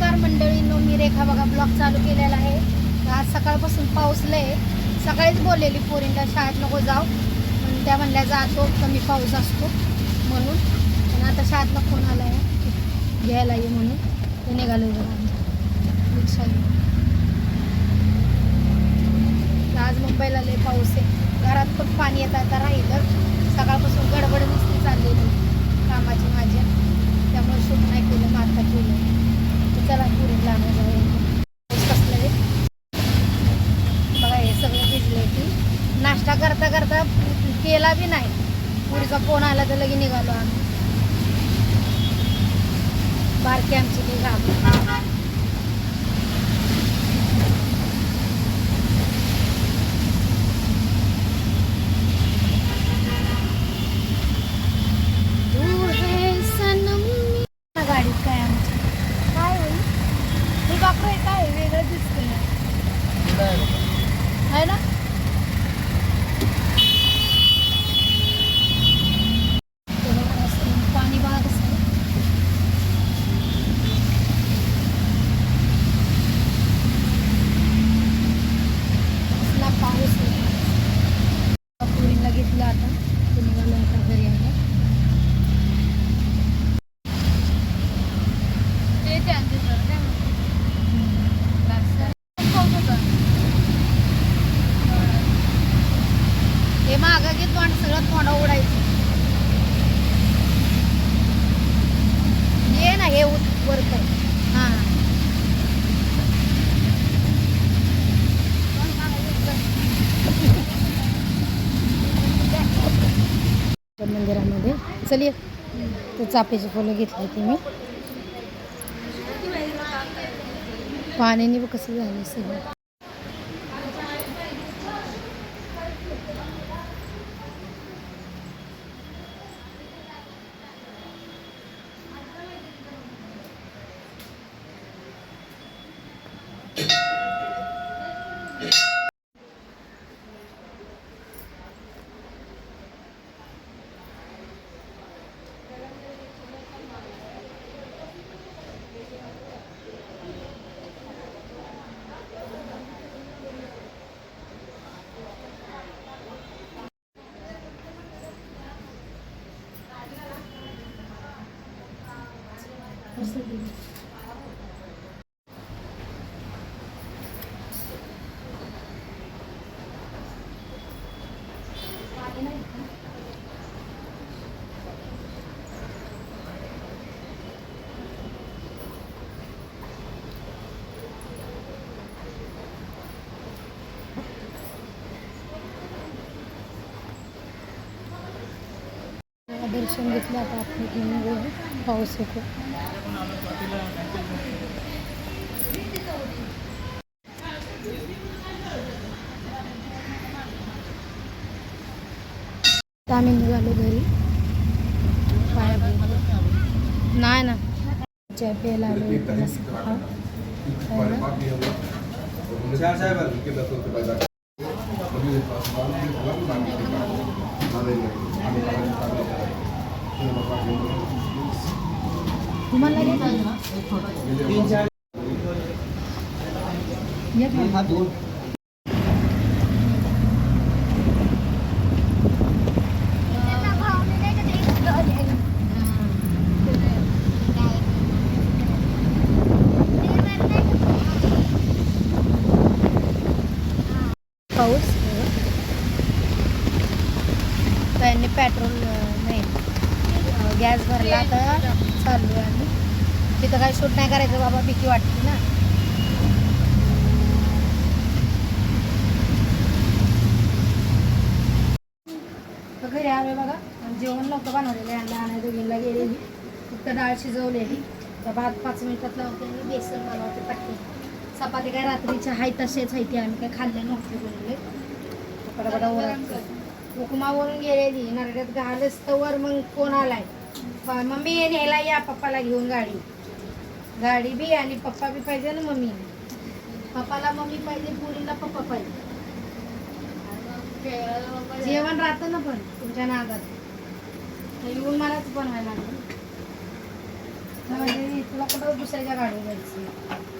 नमस्कार मंडळींनो मी रेखा बघा ब्लॉग चालू केलेला आहे. तर आज सकाळपासून पाऊस आहे. सकाळीच बोललेली पोरींला शाळेत नको जाऊ. पण त्या म्हणल्या जातो कमी पाऊस असतो म्हणून. पण आता शाळेतला फोन आला आहे घ्यायला ये म्हणून. ते निघालो रिक्षा तर आज मुंबईला लय पाऊस आहे. घरात पण पाणी येत आता राहिलं. सकाळपासून गडबड नुसती चाललेली कामाची माझ्या त्यामुळे शूट नाही केलं माता केलं चला पुरी लागलं कसलं बघा हे सगळं भिजलंय की नाश्ता करता करता केला बी नाही. पुरीचा फोन आला तर लगे निघालो आम्ही. बारकी आमची ती घाबरून दूर है सनम मी- गाडीत काय आमच्या काय होईल हे बापरे काय वेगळं दिसतंय आहे ना ते बघा असं पाणी बघा कसं आहे. कसला पाऊस आहे पुरीला घेतलं आता ते निघालं आता घरी आहे हे मागं घेत तोंड सगळं तोंड उडायचं ये ना हे उत- वरत हा चल ये. ते चाफ्याची फुलं घेतली ती मी. पाण्याने बघ कसं झालं सगळं. दर्शन घेतलं आता आपण घेऊन पाऊस येतो आम्ही निघालो घरी. पाया. नाही ना. चहा प्यायला आलो? तुम्हाला ना? ये का? पाऊस. त्यांनी पेट्रोल नाही गॅस भरला तर चालू आहे आम्ही. तिथं काही शूट नाही करायचं बाबा भीती वाटते ना. घरी आलोय बघा. जेवण नव्हतं बनवलेलं आहे. आणि दोघींना गेलेली. फक्त डाळ शिजवलेली. तर भात पाच मिनिटात लावते बेसन बनवते पटके चपाती काय रात्रीच्या हाय तसेच आहे ते आम्ही काय खाल्ले नव्हते बोलले पटापटा उपमावरून गेलेली नरड्यात घालच तर मग कोण आलाय? मम्मी ये न्यायला या पप्पाला घेऊन गाडी. गाडी बी आणि पप्पा बी पाहिजे ना मम्मी. पप्पाला मम्मी पाहिजे पुरीला पप्पा पाहिजे. जेवण राहतं ना पण तुमच्या नागात येऊन मलाच बनवायला लागलं. म्हणजे तुला कुठं दुसऱ्याच्या गाडीवर जायचं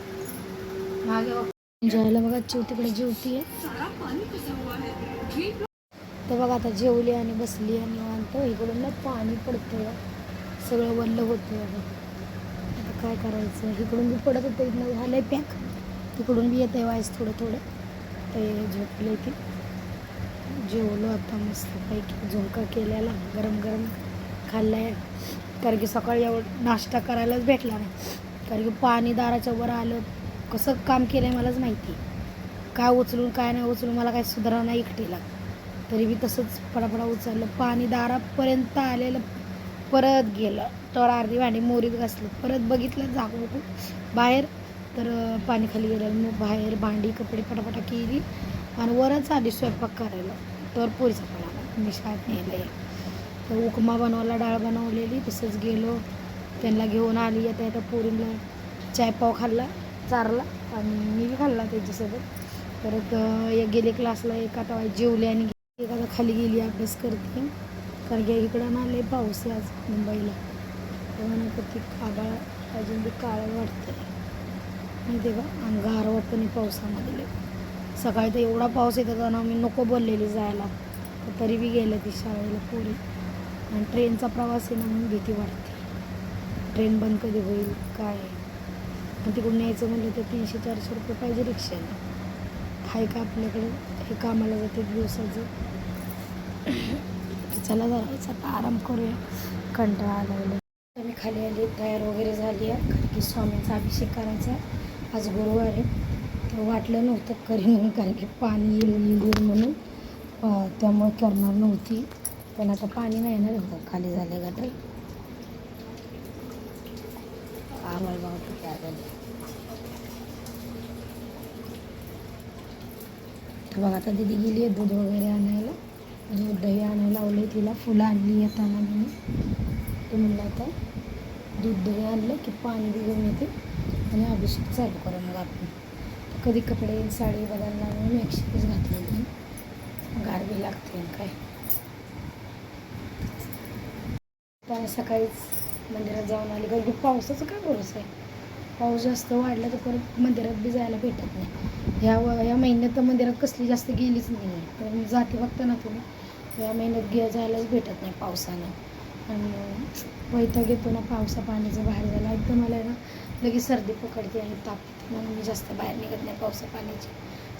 जायला जेवायला बघा जीव तिकडे जेवती आहे तर बघा आता जेवली आणि बसली आणि निवांत इकडून ना पाणी पडतं सगळं वल्ल होतं आता काय करायचं? इकडून बी पडत होतं झालं झालंय पॅक. तिकडून बी येतं वाईस थोडं थोडं. ते झोपले की जेवलो आता मस्त पैकी. झुणका केलेला गरम गरम खाल्लाय. कारण की सकाळी एवढं नाश्ता करायलाच भेटला नाही. कारण की पाणी दाराच्या वर आलं कसं काम केलं आहे मलाच माहिती काय उचलून काय नाही उचलून मला काही सुधारणा नाही एकटीला. तरी मी तसंच पडापडा उचललं. पाणी दारापर्यंत आलेलं परत गेलं. तर अर्धी भांडी मोरीत घासलं परत बघितलं जागो बाहेर तर पाणी खाली गेलं मग बाहेर भांडी कपडे पटापटा केली आणि वरच आधी स्वयंपाक करायला. तर पोरीचा पडा मी शाळेत नेलं. तर उपमा बनवला डाळ बनवलेली. तसंच गेलो. त्यांना घेऊन आली. आता आता पोरीला चाय पाव खाल्ला. चारला आणि मी घालला खाल्ला त्याच्यासोबत. परत या एक गेले क्लासला एक आता जेवले आणि एक आता खाली गेली अभ्यास करते. कारण की इकडं ना लय पाऊस आहे आज मुंबईला. तेव्हा ना ती आबाळ अजून बी काळं वाटतं आणि का? अंगार वाटतं नाही पावसामध्ये लय. सकाळी तर एवढा पाऊस येत होता ना मी नको बोललेली जायला. तरी बी गेलं ती शाळेला पोरी आणि ट्रेनचा प्रवास आहे ना म्हणून भीती वाटते. ट्रेन बंद कधी होईल? काय? आणि तिकडून यायचं म्हणलं तर तीनशे चारशे रुपये पाहिजे रिक्षाने आहे का आपल्याकडे? हे कामाला जाते दिवसाचं. चला जरा आता आराम करूया. कंटाळा आला तर मी खाली आली तयार वगैरे झाली आहे. कारण की स्वामींचा अभिषेक करायचा आज गुरुवार आहे. तर वाटलं नव्हतं करीन म्हणून कारण की पाणी येईल येईल म्हणून त्यामुळे करणार नव्हती. पण आता पाणी नाही ना होतं खाली झाले गटर. आम्हाला तर बघा आता दिदी गेली आहे दूध वगैरे आणायला. दूध दही आणायला लावले तिला. फुलं आणली येताना म्हणून. ते म्हणलं आता दूध दही आणलं की पाणी बी घेऊन येते. आणि अभिषेक चालू करा मग आपण. कधी कपडे साडी बदलणार म्हणून एकशेच घातलेली गार बी लागते काय. पण सकाळीच मंदिरात जाऊन आली. कारण पावसाचं काय भरोसा आहे? पाऊस जास्त वाढला तर परत मंदिरात बी जायला भेटत नाही. ह्या व ह्या महिन्यात तर मंदिरात कसली जास्त गेलीच नाही आहे तर मी जाते बघता ना तुम्ही या महिन्यात गे जायलाच भेटत नाही पावसानं. आणि वैताग येतो ना पावसा पाण्याचं बाहेर जायला. एकदम मला आहे ना लगेच सर्दी पकडते आणि ताप. म्हणून मी जास्त बाहेर निघत नाही पावसा पाण्याची.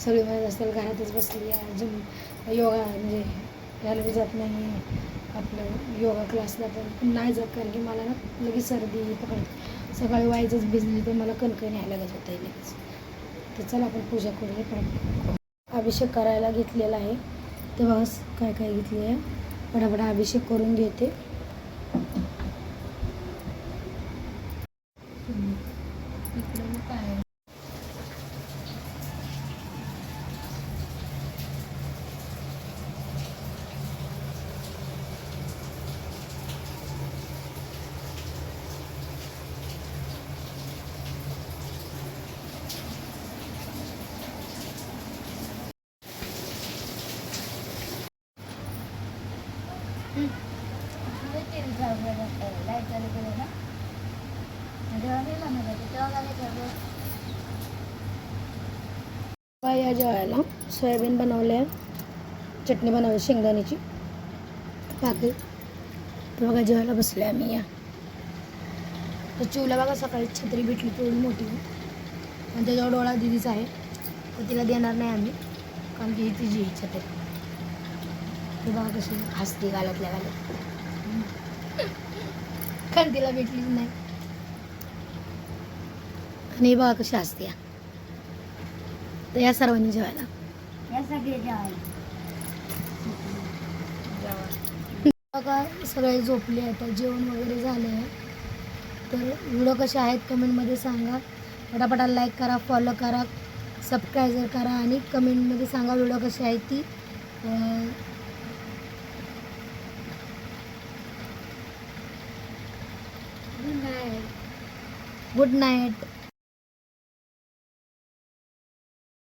सगळी मला जास्त घरातच बसली आहे. जिम योगा म्हणजे यायला बी जात नाही आपलं योगा क्लासला पण नाही जात कारण की मला ना लगेच सर्दी पकडते. सकाळी वाईजच बिझनेस पण मला कणकण यायला लागत होतं लगेच. तर चला आपण पूजा करूया पण अभिषेक करायला घेतलेला आहे. तेव्हा काय काय घेतले आहे पटापट अभिषेक करून घेते इकडे मग काय आहे? बा या जेवायला. सोयाबीन बनवले आहे. चटणी बनवली शेंगदाण्याची. भाकरी. तर बघा जेवायला बसले आम्ही या. तर चिवला बघा सकाळी छत्री भेटली तेवढी मोठी. पण त्याच्यावर डोळा दिदीचा आहे. तर तिला देणार नाही आम्ही कारण की ही तिची छत्री ते बघा कशी हसती गालातल्या गालात. कारण तिला भेटलीच नाही. आणि बघा कशी हसते या. तर या सर्वांनी जेवायला. बघा सगळे झोपले आता जेवण वगैरे झाले आहे तर व्हिडिओ कसे आहेत कमेंटमध्ये सांगा. पटापटा लाईक करा फॉलो करा सबस्क्राईब करा आणि कमेंटमध्ये सांगा व्हिडिओ कशी आहे ती. good night.